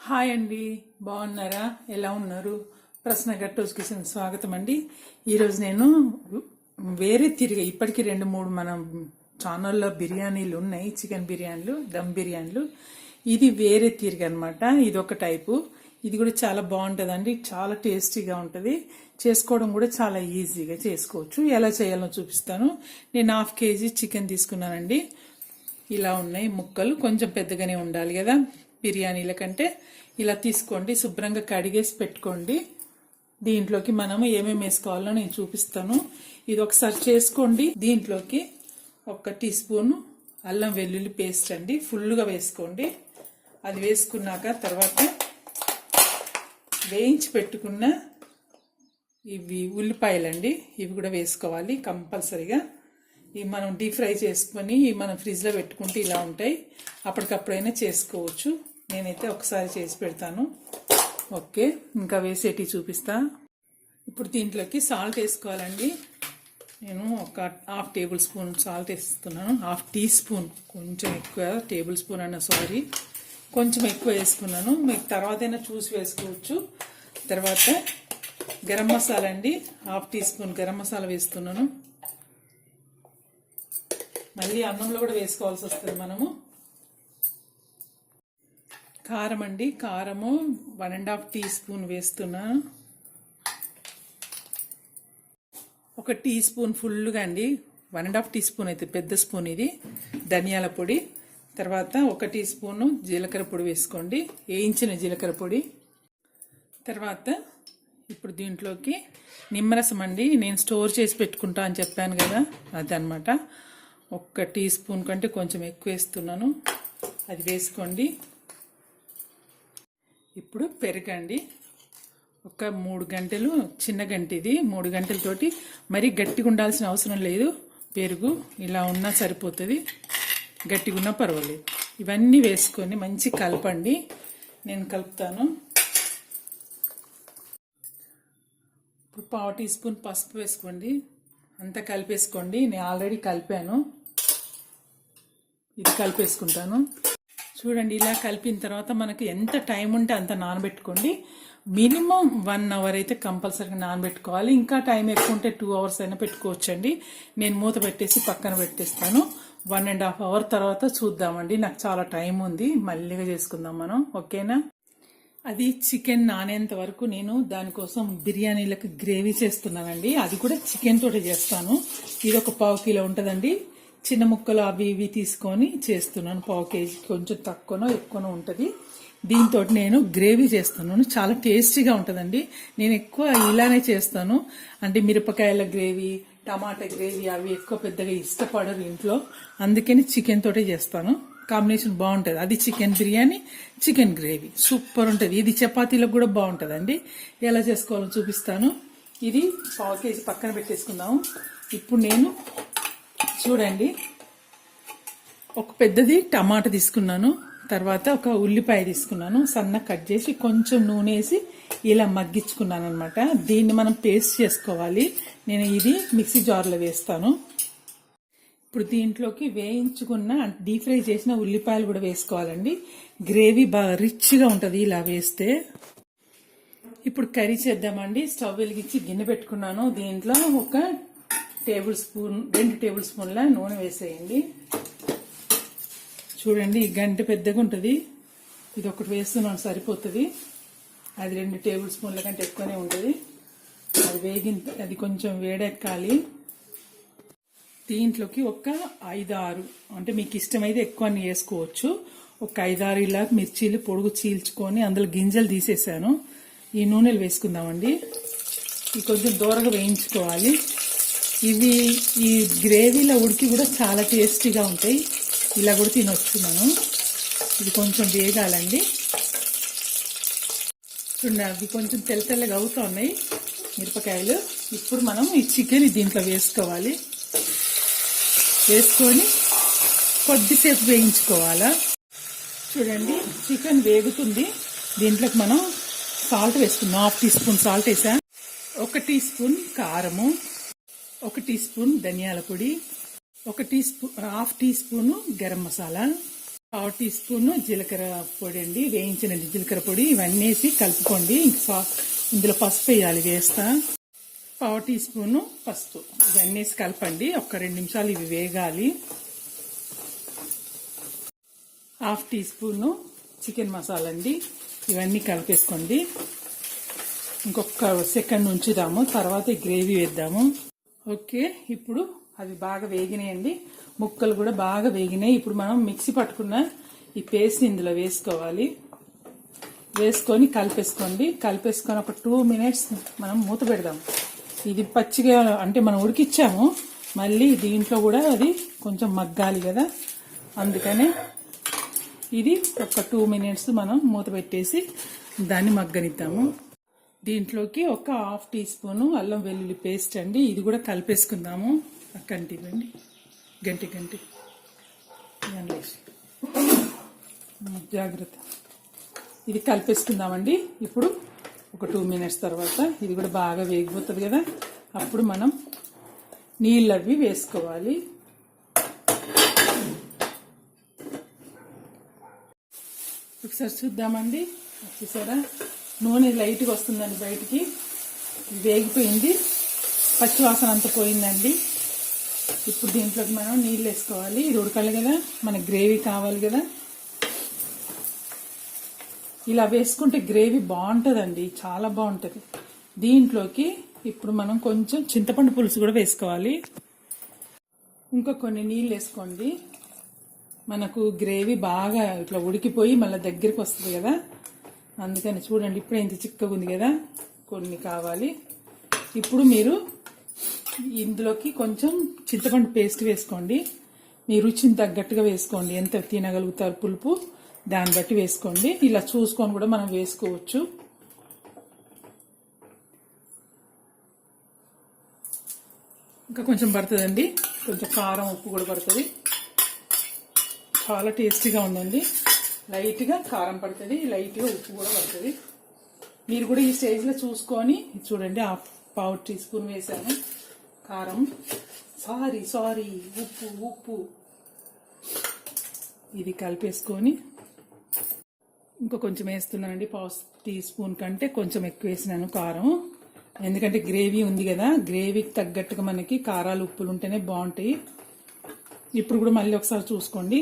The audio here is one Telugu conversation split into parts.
హాయ్ అండి బాగున్నారా? ఎలా ఉన్నారు? ప్రశ్న గట్టోస్ స్వాగతం అండి. ఈరోజు నేను వేరే తిరిగి ఇప్పటికీ రెండు మూడు మన ఛానల్లో బిర్యానీలు ఉన్నాయి చికెన్ బిర్యానీలు దమ్ బిర్యానీలు. ఇది వేరే తిరిగి అనమాట ఇది ఒక టైపు. ఇది కూడా చాలా బాగుంటుందండి చాలా టేస్టీగా ఉంటుంది. చేసుకోవడం కూడా చాలా ఈజీగా చేసుకోవచ్చు. ఎలా చేయాలో చూపిస్తాను. నేను హాఫ్ కేజీ చికెన్ తీసుకున్నానండి. ఇలా ఉన్నాయి ముక్కలు కొంచెం పెద్దగానే ఉండాలి కదా. బిర్యానీల కంటే ఇలా తీసుకోండి శుభ్రంగా కడిగేసి పెట్టుకోండి. దీంట్లోకి మనము ఏమేమి వేసుకోవాలో నేను చూపిస్తాను. ఇది ఒకసారి చేసుకోండి. దీంట్లోకి ఒక టీ స్పూను అల్లం వెల్లుల్లి పేస్ట్ అండి ఫుల్గా వేసుకోండి. అది వేసుకున్నాక తర్వాత వేయించి పెట్టుకున్న ఇవి ఉల్లిపాయలండి ఇవి కూడా వేసుకోవాలి కంపల్సరీగా. ఇవి మనం డీప్ ఫ్రై చేసుకొని మనం ఫ్రిడ్జ్లో పెట్టుకుంటే ఇలా ఉంటాయి. అప్పటికప్పుడైనా చేసుకోవచ్చు. నేనైతే ఒకసారి చేసి పెడతాను. ఓకే ఇంకా వేసేటి చూపిస్తా. ఇప్పుడు దీంట్లోకి సాల్ట్ వేసుకోవాలండి. నేను ఒక హాఫ్ టేబుల్ స్పూన్ సాల్ట్ వేస్తున్నాను. హాఫ్ టీ స్పూన్ కొంచెం ఎక్కువ టేబుల్ స్పూన్ అన్న సారీ. కొంచెం ఎక్కువ వేసుకున్నాను. మీకు తర్వాత అయినా చూసి వేసుకోవచ్చు. తర్వాత గరం మసాలా అండి. Half teaspoon garam masala వేస్తున్నాను. మళ్ళీ అన్నంలో కూడా వేసుకోవాల్సి వస్తుంది మనము. కారం అండి. కారము one and half teaspoon వేస్తున్నా. ఒక టీ స్పూన్ ఫుల్గా అండి. One and half teaspoon అయితే పెద్ద స్పూన్ ఇది. ధనియాల పొడి. తర్వాత ఒక టీ స్పూను జీలకర్ర పొడి వేసుకోండి. వేయించిన జీలకర్ర పొడి? తర్వాత ఇప్పుడు దీంట్లోకి నిమ్మరసం అండి. నేను స్టోర్ చేసి పెట్టుకుంటా అని చెప్పాను కదా అదనమాట ఒక్క టీ స్పూన్ కంటే కొంచెం ఎక్కువ వేస్తున్నాను. అది వేసుకోండి. ఇప్పుడు పెరగండి. ఒక మూడు గంటలు చిన్న గంట ఇది. మూడు గంటలతోటి మరీ గట్టిగా ఉండాల్సిన అవసరం లేదు. పెరుగు ఇలా ఉన్నా సరిపోతుంది. గట్టిగా ఉన్నా పర్వాలేదు. ఇవన్నీ వేసుకొని మంచి కలపండి. నేను కలుపుతాను. ఇప్పుడు పావు టీ స్పూన్ పసుపు వేసుకోండి. అంతా కలిపేసుకోండి. నేను ఆల్రెడీ కలిపాను. ఇది కలిపేసుకుంటాను. చూడండి ఇలా కలిపిన తర్వాత మనకు ఎంత టైం ఉంటే అంత నానబెట్టుకోండి. మినిమం వన్ అవర్ అయితే కంపల్సరీగా నానబెట్టుకోవాలి. ఇంకా టైం ఎక్కువ ఉంటే టూ అవర్స్ అయినా పెట్టుకోవచ్చండి. నేను మూత పెట్టేసి పక్కన పెట్టేస్తాను. వన్ అండ్ హాఫ్ అవర్ తర్వాత చూద్దామండి. నాకు చాలా టైం ఉంది. మళ్ళీగా చేసుకుందాం మనం. ఓకేనా? అది చికెన్ నానేంత వరకు నేను దానికోసం బిర్యానీలకు గ్రేవీ చేస్తున్నానండి. అది కూడా చికెన్ తోటి చేస్తాను. ఇది ఒక పావు కిలో ఉంటుందండి. చిన్న ముక్కలు అవి ఇవి తీసుకొని చేస్తున్నాను. పావు కేజీ కొంచెం తక్కువనో ఎక్కువనో ఉంటుంది. దీంతో నేను గ్రేవీ చేస్తున్నాను. చాలా టేస్టీగా ఉంటుందండి. నేను ఎక్కువ ఇలానే చేస్తాను. అంటే మిరపకాయల గ్రేవీ టమాటా గ్రేవీ అవి ఎక్కువ పెద్దగా ఇష్టపడరు ఇంట్లో. అందుకని చికెన్ తోటే చేస్తాను. కాంబినేషన్ బాగుంటుంది. అది chicken biryani chicken gravy. Super ఉంటుంది. ఇది చపాతీలకు కూడా బాగుంటుందండి. ఎలా చేసుకోవాలో చూపిస్తాను. ఇది పావు కేజీ పక్కన పెట్టేసుకుందాము. ఇప్పుడు నేను చూడండి. ఒక పెద్దది టమాటా తీసుకున్నాను. తర్వాత ఒక ఉల్లిపాయ తీసుకున్నాను. సన్న కట్ చేసి కొంచెం నూనె వేసి ఇలా మగ్గించుకున్నాను అనమాట దీన్ని మనం పేస్ట్ చేసుకోవాలి. నేను ఇది మిక్సీ జార్లో వేస్తాను. ఇప్పుడు దీంట్లోకి వేయించుకున్న డీప్ ఫ్రై చేసిన ఉల్లిపాయలు కూడా వేసుకోవాలండి. గ్రేవీ బాగా రిచ్గా ఉంటుంది ఇలా వేస్తే. ఇప్పుడు కర్రీ చేద్దామండి. స్టవ్ వెలిగించి గిన్నె పెట్టుకున్నాను. దీంట్లో ఒక టేబుల్ స్పూన్ రెండు టేబుల్ స్పూన్ల నూనె వేసేయండి. చూడండి ఈ గంట పెద్దగా ఉంటుంది. ఇది ఒకటి వేస్తున్నాను సరిపోతుంది. అది రెండు టేబుల్ స్పూన్ల కంటే ఎక్కువనే ఉంటుంది. అది వేగిన అది కొంచెం వేడెక్కాలి. దీంట్లోకి ఒక ఐదు ఆరు అంటే మీకు ఇష్టమైతే ఎక్కువ వేసుకోవచ్చు. ఒక ఐదారు ఇలా మిర్చీలు పొడుగు చీల్చుకొని అందులో గింజలు తీసేసాను. ఈ నూనెలు వేసుకుందామండి. ఈ కొంచెం దూరగా వేయించుకోవాలి. ఇవి ఈ గ్రేవీలో ఉడికి కూడా చాలా టేస్టీగా ఉంటాయి. ఇలా కూడా తినొచ్చు మనం. ఇది కొంచెం వేగాలండి. చూడండి అవి కొంచెం తెల్ల తెల్లగా అవుతూ ఉన్నాయి మిరపకాయలు. ఇప్పుడు మనం ఈ చికెన్ దీంట్లో వేసుకోవాలి. వేసుకొని కొద్దిసేపు వేయించుకోవాలా? చూడండి చికెన్ వేగుతుంది. దీంట్లోకి మనం సాల్ట్ వేసుకుందాం. హాఫ్ టీ స్పూన్ సాల్ట్ వేసా ఒక టీ స్పూన్ కారము. ఒక టీ స్పూన్ ధనియాల పొడి ఒక teaspoon half teaspoon garam masala పావు టీ స్పూన్ జీలకర్ర పొడి అండి. వేయించిన జీలకర్ర పొడి ఇవన్నీ వేసి కలుపుకోండి. ఇంకా ఇందులో పసుపు వేయాలి వేస్తా. పావు టీ స్పూను పసుపు ఇవన్నీ వేసి కలపండి. ఒక రెండు నిమిషాలు ఇవి వేగాలి. Half teaspoon chicken masala అండి. ఇవన్నీ కలిపేసుకోండి. ఇంకొక సెకండ్ ఉంచుదాము. తర్వాత గ్రేవీ వేద్దాము. ఓకే ఇప్పుడు అవి బాగా వేగినాయండి. ముక్కలు కూడా బాగా వేగినాయి. ఇప్పుడు మనం మిక్సీ పట్టుకున్న ఈ పేస్ట్ ఇందులో వేసుకోవాలి. వేసుకొని కలిపేసుకోండి. కలిపేసుకొని ఒక టూ మినిట్స్ మనం మూత పెడదాం. ఇది పచ్చిగా అంటే మనం ఉడికిచ్చాము. మళ్ళీ దీంట్లో కూడా అది కొంచెం మగ్గాలి కదా. అందుకనే ఇది ఒక టూ మినిట్స్ మనం మూత పెట్టేసి దాన్ని మగ్గనిద్దాము. దీంట్లోకి ఒక హాఫ్ టీ స్పూన్ అల్లం వెల్లుల్లి పేస్ట్ అండి. ఇది కూడా కలిపేసుకుందాము. అక్కంటి ఇవ్వండి. గంటి గంటి. జాగ్రత్త. ఇది కలిపేసుకుందామండి. ఇప్పుడు ఒక టూ మినిట్స్ తర్వాత ఇది కూడా బాగా వేగిపోతుంది కదా. అప్పుడు మనం నీళ్ళు అవి వేసుకోవాలి. ఒకసారి చూద్దామండి. చూసారా? నూనె లైట్గా వస్తుందండి బయటికి. వేగిపోయింది. పచ్చివాసన అంతా పోయిందండి. ఇప్పుడు దీంట్లోకి మనం నీళ్ళు వేసుకోవాలి. ఇది ఉడకాలి కదా. మన గ్రేవీ కావాలి కదా. ఇలా వేసుకుంటే గ్రేవీ బాగుంటుందండి. చాలా బాగుంటుంది. దీంట్లోకి ఇప్పుడు మనం కొంచెం చింతపండు పులుసు కూడా వేసుకోవాలి. ఇంకా కొన్ని నీళ్ళు వేసుకోండి. మనకు గ్రేవీ బాగా ఇట్లా ఉడికిపోయి మళ్ళీ దగ్గరికి వస్తుంది కదా. అందుకని చూడండి ఇప్పుడే ఇంత చిక్కగా ఉంది కదా? కొన్ని కావాలి. ఇప్పుడు మీరు ఇందులోకి కొంచెం చింతపండు పేస్ట్ వేసుకోండి. మీ రుచిని తగ్గట్టుగా వేసుకోండి. ఎంత తినగలుగుతారు పులుపు దాన్ని బట్టి వేసుకోండి. ఇలా చూసుకొని కూడా మనం వేసుకోవచ్చు. ఇంకా కొంచెం పడుతుందండి. కొంచెం కారం ఉప్పు కూడా పడుతుంది. చాలా టేస్టీగా ఉందండి. లైట్గా కారం పడుతుంది లైట్గా ఉప్పు కూడా పడుతుంది. మీరు కూడా ఈ స్టేజ్లో చూసుకొని చూడండి హాఫ్ పావు టీ స్పూన్ వేసాను. కారం సారీ సారీ ఉప్పు ఉప్పు. ఇది కలిపేసుకొని ఇంకా కొంచెం వేస్తున్నానండి పావు టీ స్పూన్ కంటే కొంచెం ఎక్కువ వేసినాను కారం. ఎందుకంటే గ్రేవీ ఉంది కదా గ్రేవీకి తగ్గట్టుగా మనకి కారాలు ఉప్పులు ఉంటేనే బాగుంటాయి. ఇప్పుడు కూడా మళ్ళీ ఒకసారి చూసుకోండి.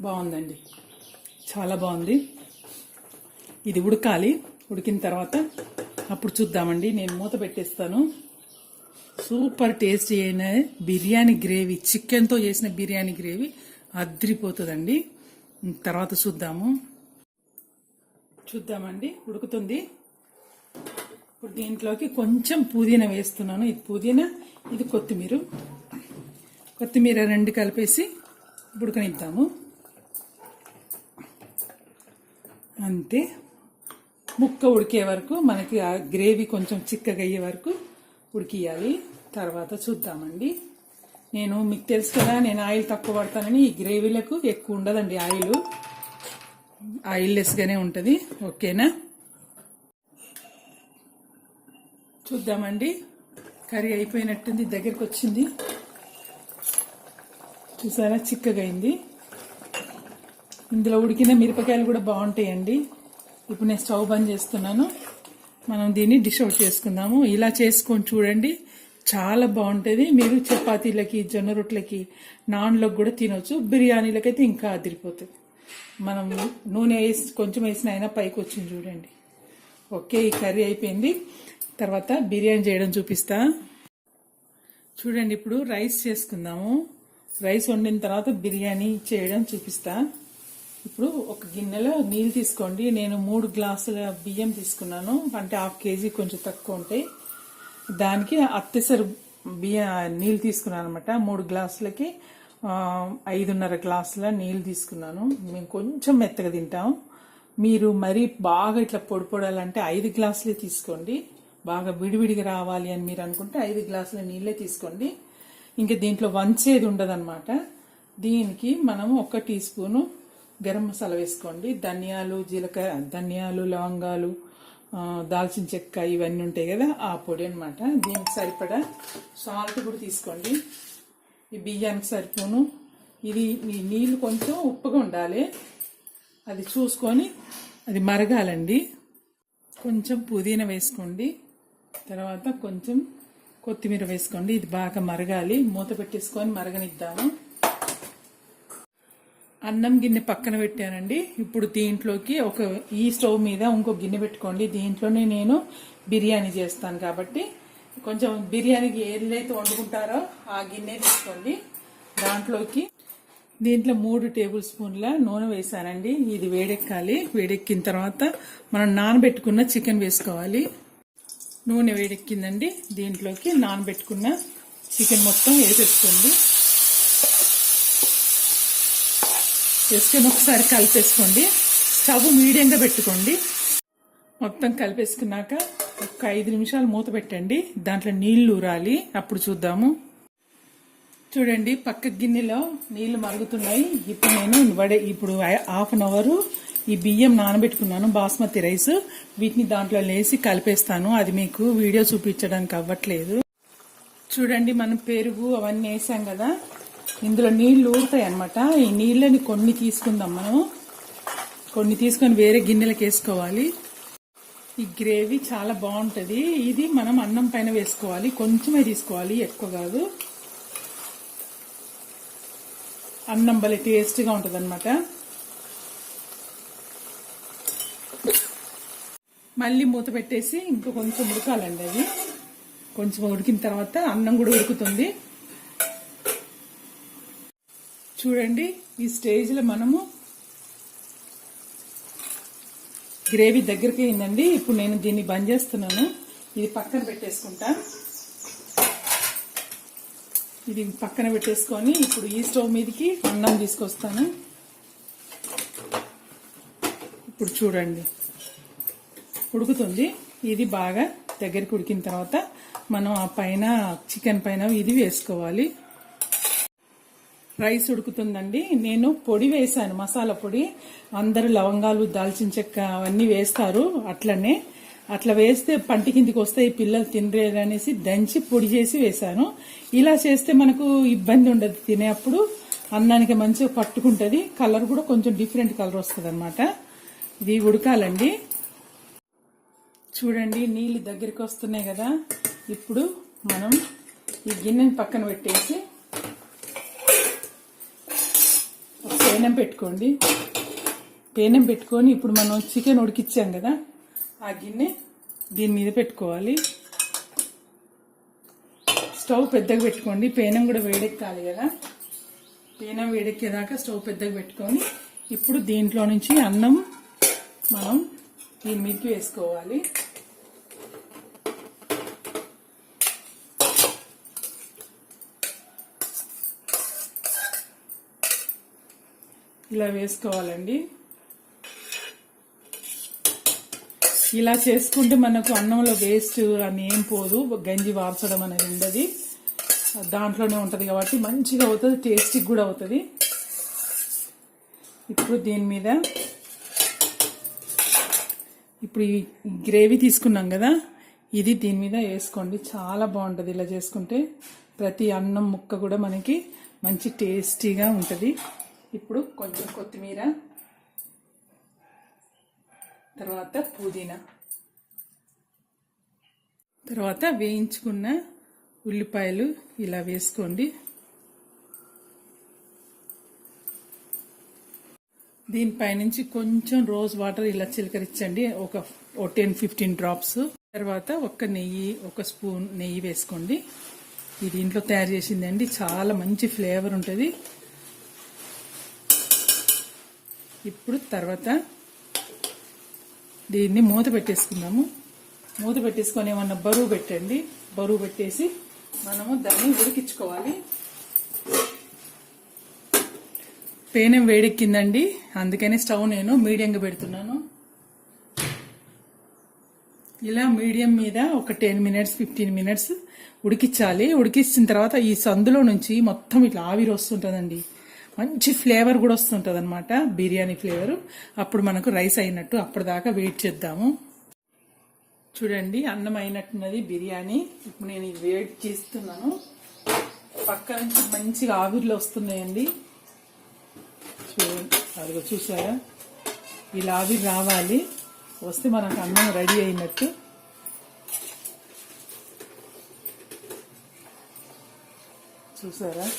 బాగుందండి. చాలా బాగుంది. ఇది ఉడకాలి. ఉడికిన తర్వాత అప్పుడు చూద్దామండి. నేను మూత పెట్టేస్తాను. సూపర్ టేస్టీ అయిన బిర్యానీ గ్రేవీ చికెన్తో చేసిన బిర్యానీ గ్రేవీ అద్రిపోతుందండి. తర్వాత చూద్దాము. చూద్దామండి. ఉడుకుతుంది. ఇప్పుడు దీంట్లోకి కొంచెం పుదీనా వేస్తున్నాను. ఇది పుదీనా ఇది కొత్తిమీర. కొత్తిమీర రెండు కలిపేసి ఉడకనిద్దాము అంతే. ముక్క ఉడికే వరకు మనకి ఆ గ్రేవీ కొంచెం చిక్కగా అయ్యే వరకు ఉడికియాలి. తర్వాత చూద్దామండి. నేను మీకు తెలుసు కదా నేను ఆయిల్ తక్కువ పడతానని ఈ గ్రేవీలకు ఎక్కువ ఉండదండి ఆయిల్. ఆయిల్ లెస్గానే ఉంటుంది. ఓకేనా? చూద్దామండి. కర్రీ అయిపోయినట్టుంది దగ్గరికి వచ్చింది చూసారా? చిక్కగా అయింది. ఇందులో ఉడికిన మిరపకాయలు కూడా బాగుంటాయండి. ఇప్పుడు నేను స్టవ్ బంద్ చేస్తున్నాను. మనం దీన్ని డిష్ అవుట్ చేసుకుందాము. ఇలా చేసుకొని చూడండి. చాలా బాగుంటుంది. మీరు చపాతీలకి జొన్న రొట్టెలకి నాన్లకు కూడా తినొచ్చు. బిర్యానీలకైతే ఇంకా అదిరిపోతుంది. మనం నూనె వేసి కొంచెం వేసిన అయినా పైకి వచ్చింది చూడండి. ఓకే ఈ కర్రీ అయిపోయింది. తర్వాత బిర్యానీ చేయడం చూపిస్తా. చూడండి ఇప్పుడు రైస్ చేసుకుందాము. రైస్ వండిన తర్వాత బిర్యానీ చేయడం చూపిస్తా. ఇప్పుడు ఒక గిన్నెలో నీళ్ళు తీసుకోండి. నేను మూడు గ్లాసుల బియ్యం తీసుకున్నాను. అంటే హాఫ్ కేజీ కొంచెం తక్కువ ఉంటాయి. దానికి అత్తసరి బియ్య నీళ్ళు తీసుకున్నాను అనమాట మూడు గ్లాసులకి ఐదున్నర గ్లాసుల నీళ్ళు తీసుకున్నాను. మేము కొంచెం మెత్తగా తింటాం. మీరు మరీ బాగా ఇట్లా పొడి పొడాలంటే ఐదు గ్లాసులే తీసుకోండి. బాగా విడివిడిగా రావాలి అని మీరు అనుకుంటే ఐదు గ్లాసుల నీళ్ళే తీసుకోండి. ఇంకా దీంట్లో వంచేది ఉండదన్నమాట. దీనికి మనం ఒక టీ స్పూను గరం మసాలా వేసుకోండి. ధనియాలు జీలకర్ర ధనియాలు లవంగాలు దాల్చిన చెక్క ఇవన్నీ ఉంటాయి కదా ఆ పొడి అన్నమాట. దీనికి సరిపడా సాల్ట్ కూడా తీసుకోండి. ఈ బియ్యానికి సరిపోను. ఇది ఈ నీళ్ళు కొంచెం ఉప్పుగా ఉండాలి. అది చూసుకొని అది మరగాలండి. కొంచెం పుదీనా వేసుకోండి. తర్వాత కొంచెం కొత్తిమీర వేసుకోండి. ఇది బాగా మరగాలి. మూత పెట్టేసుకొని మరగనిద్దాము. అన్నం గిన్నె పక్కన పెట్టానండి. ఇప్పుడు దీంట్లోకి ఒక ఈ స్టవ్ మీద ఇంకో గిన్నె పెట్టుకోండి. దీంట్లోనే నేను బిర్యానీ చేస్తాను కాబట్టి. కొంచెం బిర్యానీకి ఏదైతే వండుకుంటారో ఆ గిన్నె తీసుకోండి. దాంట్లోకి దీంట్లో మూడు టేబుల్ స్పూన్ల నూనె వేసానండి ఇది వేడెక్కాలి. వేడెక్కిన తర్వాత మనం నానబెట్టుకున్న చికెన్ వేసుకోవాలి. నూనె వేడెక్కిందండి. దీంట్లోకి నానబెట్టుకున్న చికెన్ మొత్తం వేసేసుకోండి. వేసుకొని ఒకసారి కలిపేసుకోండి. స్టవ్ మీడియంగా పెట్టుకోండి. మొత్తం కలిపేసుకున్నాక ఒక ఐదు నిమిషాలు మూత పెట్టండి. దాంట్లో నీళ్ళు ఊరాలి. అప్పుడు చూద్దాము. చూడండి పక్క గిన్నెలో నీళ్ళు మరుగుతున్నాయి. ఇప్పుడు నేను వడే ఇప్పుడు హాఫ్ అన్ అవరు ఈ బియ్యం నానబెట్టుకున్నాను బాస్మతి రైస్. వీటిని దాంట్లో లేసి కలిపేస్తాను. అది మీకు వీడియో చూపించడానికి అవ్వట్లేదు. చూడండి మనం పెరుగు అవన్నీ వేసాం కదా. ఇందులో నీళ్ళు ఊరుతాయి అనమాట ఈ నీళ్ళని కొన్ని తీసుకుందాం మనం. కొన్ని తీసుకొని వేరే గిన్నెలకు వేసుకోవాలి. ఈ గ్రేవీ చాలా బాగుంటుంది. ఇది మనం అన్నం పైన వేసుకోవాలి. కొంచెమే తీసుకోవాలి ఎక్కువ కాదు. అన్నం భలే టేస్ట్గా ఉంటుంది అనమాట మళ్ళీ మూత పెట్టేసి ఇంకా కొంచెం ఉడకాలండి అది కొంచెం ఉడికిన తర్వాత అన్నం కూడా ఉడుకుతుంది. చూడండి ఈ స్టేజ్లో మనము గ్రేవీ దగ్గరికి అయిందండి. ఇప్పుడు నేను దీన్ని బంద్ చేస్తున్నాను. ఇది పక్కన పెట్టేసుకుంటా. ఇది పక్కన పెట్టేసుకొని ఇప్పుడు ఈ స్టవ్ మీదకి అన్నం తీసుకొస్తాను. ఇప్పుడు చూడండి. ఉడుకుతుంది. ఇది బాగా దగ్గరికి ఉడికిన తర్వాత మనం ఆ పైన చికెన్ పైన ఇది వేసుకోవాలి. రైస్ ఉడుకుతుందండి. నేను పొడి వేశాను. మసాలా పొడి. అందరు లవంగాలు దాల్చిన చెక్క అవన్నీ వేస్తారు అట్లనే. అట్లా వేస్తే పంటి కిందికి వస్తే ఈ పిల్లలు తినలేరు అనేసి దంచి పొడి చేసి వేశాను. ఇలా చేస్తే మనకు ఇబ్బంది ఉండదు తినేప్పుడు. అన్నానికి మంచిగా పట్టుకుంటుంది. కలర్ కూడా కొంచెం డిఫరెంట్ కలర్ వస్తుంది ఇది ఉడకాలండి. చూడండి నీళ్ళు దగ్గరికి వస్తున్నాయి కదా. ఇప్పుడు మనం ఈ గిన్నెని పక్కన పెట్టేసి పేనం పెట్టుకోండి. పేనం పెట్టుకొని ఇప్పుడు మనం చికెన్ ఉడికిచ్చాం కదా ఆ గిన్నె దీని మీద పెట్టుకోవాలి. స్టవ్ పెద్దగా పెట్టుకోండి. పేనం కూడా వేడెక్కాలి కదా. పేనం వేడెక్కేదాకా స్టవ్ పెద్దగా పెట్టుకొని ఇప్పుడు దీంట్లో నుంచి అన్నం మనం దీని మీదకి వేసుకోవాలి. ఇలా వేసుకోవాలండి. ఇలా చేసుకుంటే మనకు అన్నంలో వేస్ట్ అని ఏం పోదు గంజి వార్చడం అనేది ఉండదు. దాంట్లోనే ఉంటుంది కాబట్టి మంచిగా అవుతుంది టేస్టీ కూడా అవుతుంది. ఇప్పుడు దీని మీద ఇప్పుడు ఈ గ్రేవీ తీసుకున్నాం కదా ఇది దీని మీద వేసుకోండి. చాలా బాగుంటుంది ఇలా చేసుకుంటే. ప్రతి అన్నం ముక్క కూడా మనకి మంచి టేస్టీగా ఉంటుంది. ఇప్పుడు కొంచెం కొత్తిమీర తర్వాత పుదీనా. తర్వాత వేయించుకున్న ఉల్లిపాయలు ఇలా వేసుకోండి. దీనిపైనుంచి కొంచెం రోజ్ వాటర్ ఇలా చిలకరించండి ఒక టెన్ ఫిఫ్టీన్ డ్రాప్స్. తర్వాత ఒక నెయ్యి ఒక స్పూన్ నెయ్యి వేసుకోండి. ఇది ఇంట్లో తయారు చేసిందండి. చాలా మంచి ఫ్లేవర్ ఉంటుంది. ఇప్పుడు తర్వాత దీన్ని మూత పెట్టేసుకుందాము. మూత పెట్టేసుకొని ఏమన్నా బరువు పెట్టండి. బరువు పెట్టేసి మనము దాన్ని ఉడికించుకోవాలి. పేనం వేడెక్కిందండి. అందుకని స్టవ్ నేను మీడియంగా పెడుతున్నాను. ఇలా మీడియం మీద ఒక టెన్ మినిట్స్ ఫిఫ్టీన్ మినిట్స్ ఉడికించాలి. ఉడికించిన తర్వాత ఈ సందులో నుంచి మొత్తం ఇట్లా ఆవిరి వస్తుంటుందండి. మంచి ఫ్లేవర్ కూడా వస్తుంటుంది అనమాట బిర్యానీ ఫ్లేవర్. అప్పుడు మనకు రైస్ అయినట్టు అప్పటిదాకా వెయిట్ చేద్దాము. చూడండి అన్నం అయినట్టున్నది బిర్యానీ. ఇప్పుడు నేను వెయిట్ చేస్తున్నాను. పక్క నుంచి మంచిగా ఆవిర్లు వస్తున్నాయండి. చూడండి అదిగో చూసారా? ఇలా ఆవిరి రావాలి. వస్తే మనకు అన్నం రెడీ అయినట్టు. చూసారా?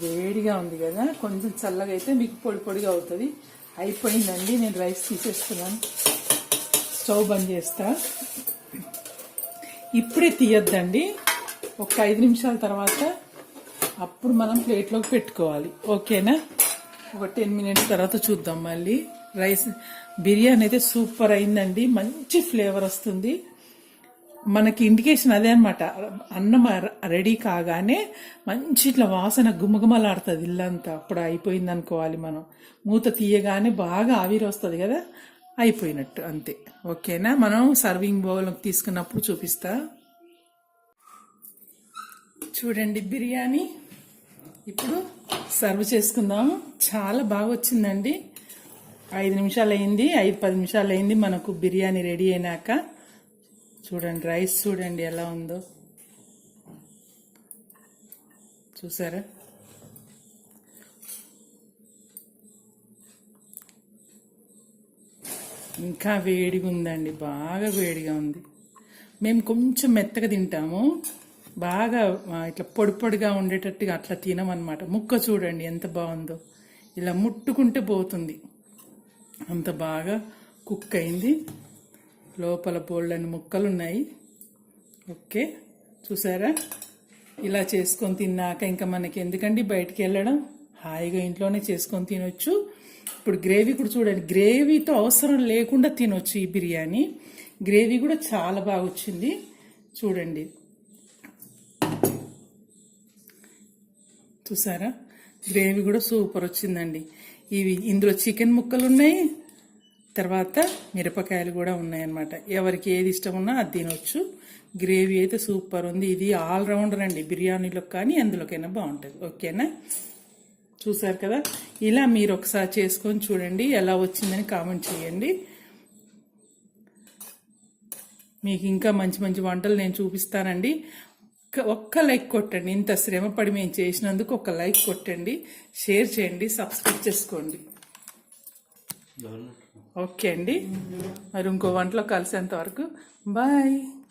వేడిగా ఉంది కదా కొంచెం చల్లగా అయితే మీకు పొడి పొడిగా అవుతుంది. అయిపోయిందండి నేను రైస్ తీసేస్తున్నాను. స్టవ్ బంద్ చేస్తా. ఇప్పుడే తీయొద్దండి. ఒక ఐదు నిమిషాల తర్వాత అప్పుడు మనం ప్లేట్లోకి పెట్టుకోవాలి. ఓకేనా? ఒక టెన్ మినిట్స్ తర్వాత చూద్దాం మళ్ళీ. రైస్ బిర్యానీ అయితే సూపర్ అయిందండి. మంచి ఫ్లేవర్ వస్తుంది. మనకి ఇండికేషన్ అదే అనమాట అన్నం రెడీ కాగానే మంచి ఇట్లా వాసన గుమగుమలాడుతుంది ఇల్లంతా. అప్పుడు అయిపోయింది అనుకోవాలి మనం. మూత తీయగానే బాగా ఆవిరి వస్తుంది కదా? అయిపోయినట్టు అంతే. ఓకేనా? మనం సర్వింగ్ బౌల్ తీసుకున్నప్పుడు చూపిస్తా. చూడండి బిర్యానీ. ఇప్పుడు సర్వ్ చేసుకుందాం. చాలా బాగా వచ్చిందండి. ఐదు నిమిషాలు అయింది ఐదు పది నిమిషాలు అయింది మనకు బిర్యానీ రెడీ అయినాక. చూడండి రైస్ చూడండి ఎలా ఉందో. చూసారా? ఇంకా వేడిగా ఉందండి బాగా వేడిగా ఉంది. మేము కొంచెం మెత్తగా తింటాము బాగా ఇట్లా పొడి పొడిగా ఉండేటట్టుగా అట్లా తినమన్నమాట. ముక్క చూడండి ఎంత బాగుందో. ఇలా ముట్టుకుంటే పోతుంది. అంత బాగా కుక్ అయింది. లోపల బోల్డని ముక్కలు ఉన్నాయి ఓకే చూసారా? ఇలా చేసుకొని తిన్నాక ఇంకా మనకి ఎందుకండి బయటికి వెళ్ళడం? హాయిగా ఇంట్లోనే చేసుకొని తినొచ్చు. ఇప్పుడు గ్రేవీ కూడా చూడండి గ్రేవీతో అవసరం లేకుండా తినొచ్చు ఈ బిర్యానీ. గ్రేవీ కూడా చాలా బాగా వచ్చింది. చూడండి. చూసారా? గ్రేవీ కూడా సూపర్ వచ్చిందండి. ఇవి ఇందులో చికెన్ ముక్కలు ఉన్నాయి తర్వాత మిరపకాయలు కూడా ఉన్నాయన్నమాట. ఎవరికి ఏది ఇష్టం ఉన్నా అది తినొచ్చు. గ్రేవీ అయితే సూపర్ ఉంది. ఇది ఆల్ రౌండర్ అండి. బిర్యానీలో కానీ ఎందులోకైనా బాగుంటుంది. ఓకేనా? చూసారు కదా? ఇలా మీరు ఒకసారి చేసుకొని చూడండి. ఎలా వచ్చిందని కామెంట్ చేయండి. మీకు ఇంకా మంచి మంచి వంటలు నేను చూపిస్తానండి. ఒక్క- ఒక్క లైక్ కొట్టండి. ఇంత శ్రమపడి మేము చేసినందుకు ఒక లైక్ కొట్టండి. షేర్ చేయండి. సబ్స్క్రైబ్ చేసుకోండి. ఓకే అండి. మరి ఇంకో వంటలో కలిసేంత వరకు. బాయ్.